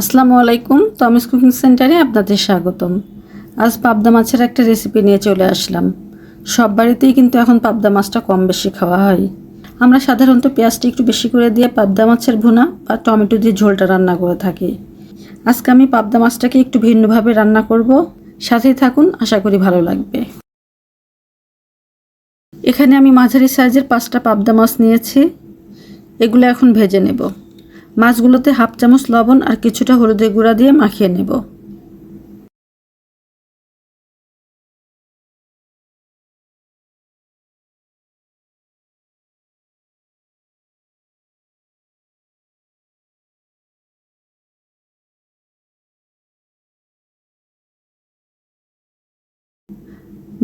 আসসালামু আলাইকুম তমিস কুকিং সেন্টারে আপনাদের স্বাগতম। আজ পাবদা মাছের একটা রেসিপি নিয়ে চলে আসলাম। সব বাড়িতেই কিন্তু এখন পাবদা মাছটা কম বেশি খাওয়া হয়। আমরা সাধারণত পেঁয়াজটি একটু বেশি করে দিয়ে পাবদা মাছের ভুনা বা টমেটো দিয়ে ঝোলটা রান্না করে থাকি। আজকে আমি পাবদা মাছটাকে একটু ভিন্নভাবে রান্না করব। সাথেই থাকুন, আশা করি ভালো লাগবে। এখানে আমি মাঝারি সাইজের পাঁচটা পাবদা মাছ নিয়েছি। এগুলো এখন ভেজে নেব। মাছগুলোতে হাফ চামচ লবণ আর কিছুটা হলুদের গুঁড়া দিয়ে মাখিয়ে নেব।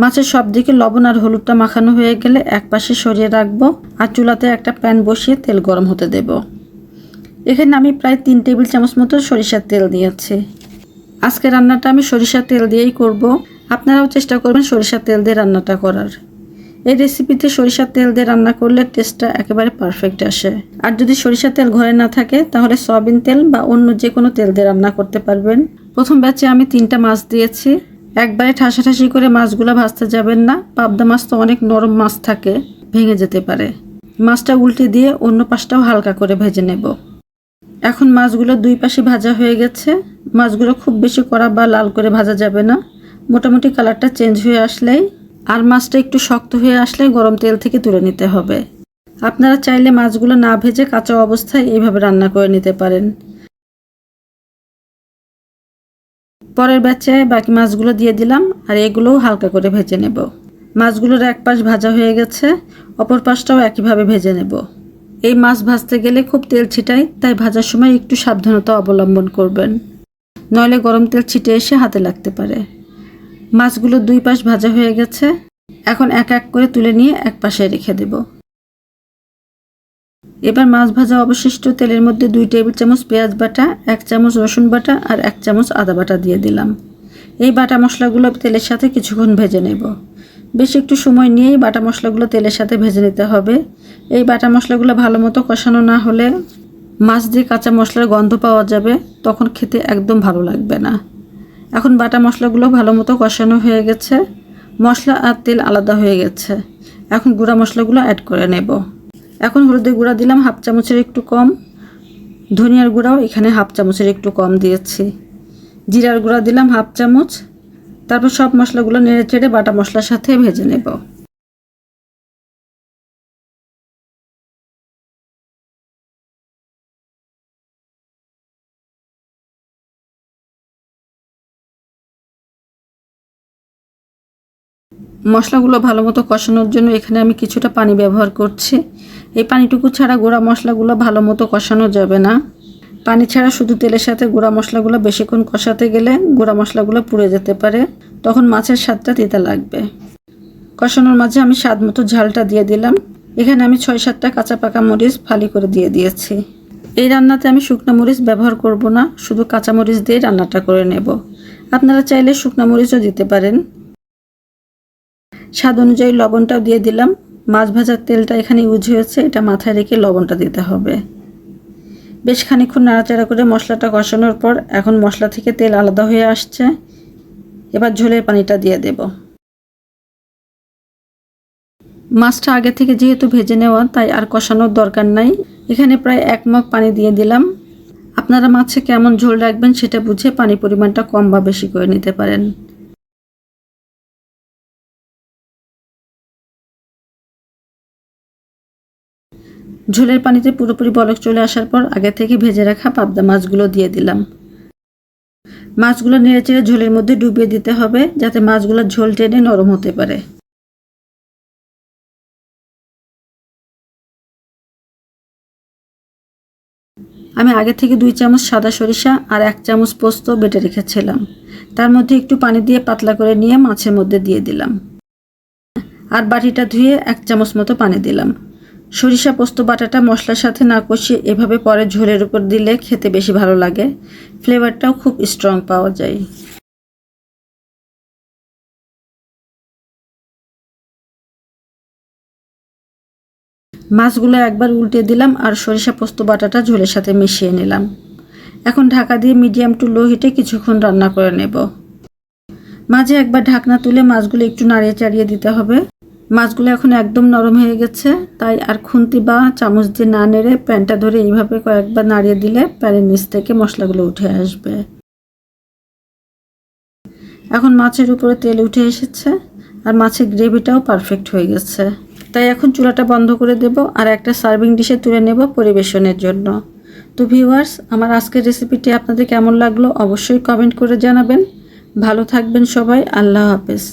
মাছের সব দিকে লবণ আর হলুদটা মাখানো হয়ে গেলে এক পাশে সরিয়ে রাখব আর চুলাতে একটা প্যান বসিয়ে তেল গরম হতে দেব। এখানে আমি প্রায় তিন টেবিল চামচ মতো সরিষার তেল দিয়েছি। আজকে রান্নাটা আমি সরিষার তেল দিয়েই করব। আপনারাও চেষ্টা করবেন সরিষার তেল দিয়ে রান্নাটা করার। এই রেসিপিতে সরিষার তেল দিয়ে রান্না করলে টেস্টটা একেবারে পারফেক্ট আসে। আর যদি সরিষার তেল ঘরে না থাকে, তাহলে সয়াবিন তেল বা অন্য যে কোনো তেল দিয়ে রান্না করতে পারবেন। প্রথম ব্যাচে আমি তিনটা মাছ দিয়েছি। একবারে ঠাসাঠাসি করে মাছগুলো ভাজতে যাবেন না। পাবদা মাছ তো অনেক নরম মাছ থাকে, ভেঙে যেতে পারে। মাছটা উল্টে দিয়ে অন্য পাশটাও হালকা করে ভেজে নেব। এখন মাছগুলো দুই পাশে ভাজা হয়ে গেছে। মাছগুলো খুব বেশি কড়া বা লাল করে ভাজা যাবে না। মোটামুটি কালারটা চেঞ্জ হয়ে আসলেই। আর মাছটা একটু শক্ত হয়ে আসলে গরম তেল থেকে তুলে নিতে হবে। আপনারা চাইলে মাছগুলো না ভেজে কাঁচা অবস্থায় এইভাবে রান্না করে নিতে পারেন। পরের ব্যাচে বাকি মাছগুলো দিয়ে দিলাম আর এগুলোও হালকা করে ভেজে নেব। মাছগুলোর এক পাশ ভাজা হয়ে গেছে, অপর পাশটাও একইভাবে ভেজে নেব। এই মাছ ভাজতে গেলে খুব তেল ছিটায়, তাই ভাজার সময় একটু সাবধানতা অবলম্বন করবেন। নইলে গরম তেল ছিটে এসে হাতে লাগতে পারে। মাছগুলো দুই পাশ ভাজা হয়ে গেছে। এখন এক এক করে তুলে নিয়ে এক পাশে রেখে দেব। এবার মাছ ভাজা অবশিষ্ট তেলের মধ্যে দুই টেবিল চামচ পেঁয়াজ বাটা, এক চামচ রসুন বাটা আর এক চামচ আদা বাটা দিয়ে দিলাম। এই বাটা মশলাগুলো তেলের সাথে কিছুক্ষণ ভেজে নেব। বেশ একটু সময় নিয়েই বাটা মশলাগুলো তেলের সাথে ভেজে নিতে হবে। এই বাটা মশলাগুলো ভালো মতো কষানো না হলে মাছ দিয়ে কাঁচা মশলার গন্ধ পাওয়া যাবে, তখন খেতে একদম ভালো লাগবে না। এখন বাটা মশলাগুলো ভালো মতো কষানো হয়ে গেছে। মশলা আর তেল আলাদা হয়ে গেছে। এখন গুঁড়া মশলাগুলো অ্যাড করে নেব। এখন হলুদের গুঁড়া দিলাম হাফ চামচের একটু কম। ধনিয়ার গুঁড়াও এখানে হাফ চামচের একটু কম দিয়েছি। জিরার গুঁড়া দিলাম হাফ চামচ। তারপর সব মশলাগুলো নেড়ে চেড়ে বাটা মশলার সাথে ভেজে নেব। মশলাগুলো ভালো মতো কষানোর জন্য এখানে আমি কিছুটা পানি ব্যবহার করছি। এই পানিটুকু ছাড়া গুঁড়া মশলাগুলো ভালো মতো কষানো যাবে না। পানি ছাড়া শুধু তেলের সাথে গুঁড়া মশলাগুলো বেশিক্ষণ কষাতে গেলে গুঁড়া মশলাগুলো পুড়ে যেতে পারে। তখন মাছের স্বাদটা তিতা লাগবে। কষানোর মাঝে আমি স্বাদ মতো ঝালটা দিয়ে দিলাম। এখানে আমি ছয় সাতটা কাঁচা পাকা মরিচ ফালি করে দিয়ে দিয়েছি। এই রান্নাতে আমি শুকনো মরিচ ব্যবহার করব না, শুধু কাঁচা মরিচ দিয়ে রান্নাটা করে নেব। আপনারা চাইলে শুকনো মরিচও দিতে পারেন। স্বাদ অনুযায়ী লবণটাও দিয়ে দিলাম। মাছ ভাজার তেলটা এখানে ইউজ হয়েছে, এটা মাথায় রেখে লবণটা দিতে হবে। বেশ খানিক্ষণ নাড়াচাড়া করে মশলাটা কষানোর পর এখন মশলা থেকে তেল আলাদা হয়ে আসছে। এবার ঝোলের পানিটা দিয়ে দেব। মাছটা আগে থেকে যেহেতু ভেজে নেওয়া, তাই আর কষানোর দরকার নাই। এখানে প্রায় এক মগ পানি দিয়ে দিলাম। আপনারা মাছে কেমন ঝোল রাখবেন সেটা বুঝে পানি পরিমাণটা কম বা বেশি করে নিতে পারেন। ঝোলের পানিতে পুরোপুরি বলক চলে আসার পর আগে থেকে ভেজে রাখা পাবদা মাছগুলো দিয়ে দিলাম। মাছগুলো নেড়ে চেড়ে ঝোলের মধ্যে ডুবিয়ে দিতে হবে যাতে মাছগুলো ঝোল টেনে নরম হতে পারে। আমি আগে থেকে দুই চামচ সাদা সরিষা আর এক চামচ পোস্ত বেটে রেখেছিলাম। তার মধ্যে একটু পানি দিয়ে পাতলা করে নিয়ে মাছের মধ্যে দিয়ে দিলাম। আর বাটিটা ধুয়ে এক চামচ মতো পানি দিলাম। সরিষা, পোস্ত, বাটাটা মশলার সাথে না কষিয়ে এভাবে পরে ঝোলের উপর দিলে খেতে বেশি ভালো লাগে। ফ্লেভারটাও খুব স্ট্রং পাওয়া যায়। মাছগুলো একবার উল্টে দিলাম আর সরিষা, পোস্ত, বাটাটা ঝোলের সাথে মিশিয়ে নিলাম। এখন ঢাকা দিয়ে মিডিয়াম টু লো হিটে কিছুক্ষণ রান্না করে নেব। মাঝে একবার ঢাকনা তুলে মাছগুলো একটু নাড়িয়ে চাড়িয়ে দিতে হবে। মাছগুলো এখন একদম নরম হয়ে গেছে, তাই আর খুন্তি বা চামচ দিয়ে না নেড়ে প্যানটা ধরে এইভাবে কয়েকবার নাড়িয়ে দিলে প্যানের নিচ থেকে মশলাগুলো উঠে আসবে। এখন মাছের উপরে তেল উঠে এসেছে আর মাছের গ্রেভিটাও পারফেক্ট হয়ে গেছে। তাই এখন চুলাটা বন্ধ করে দেব আর একটা সার্ভিং ডিশে তুলে নেব পরিবেশনের জন্য। তো ভিউয়ার্স, আমার আজকের রেসিপিটি আপনাদের কেমন লাগল অবশ্যই কমেন্ট করে জানাবেন। ভালো থাকবেন সবাই, আল্লাহ হাফেজ।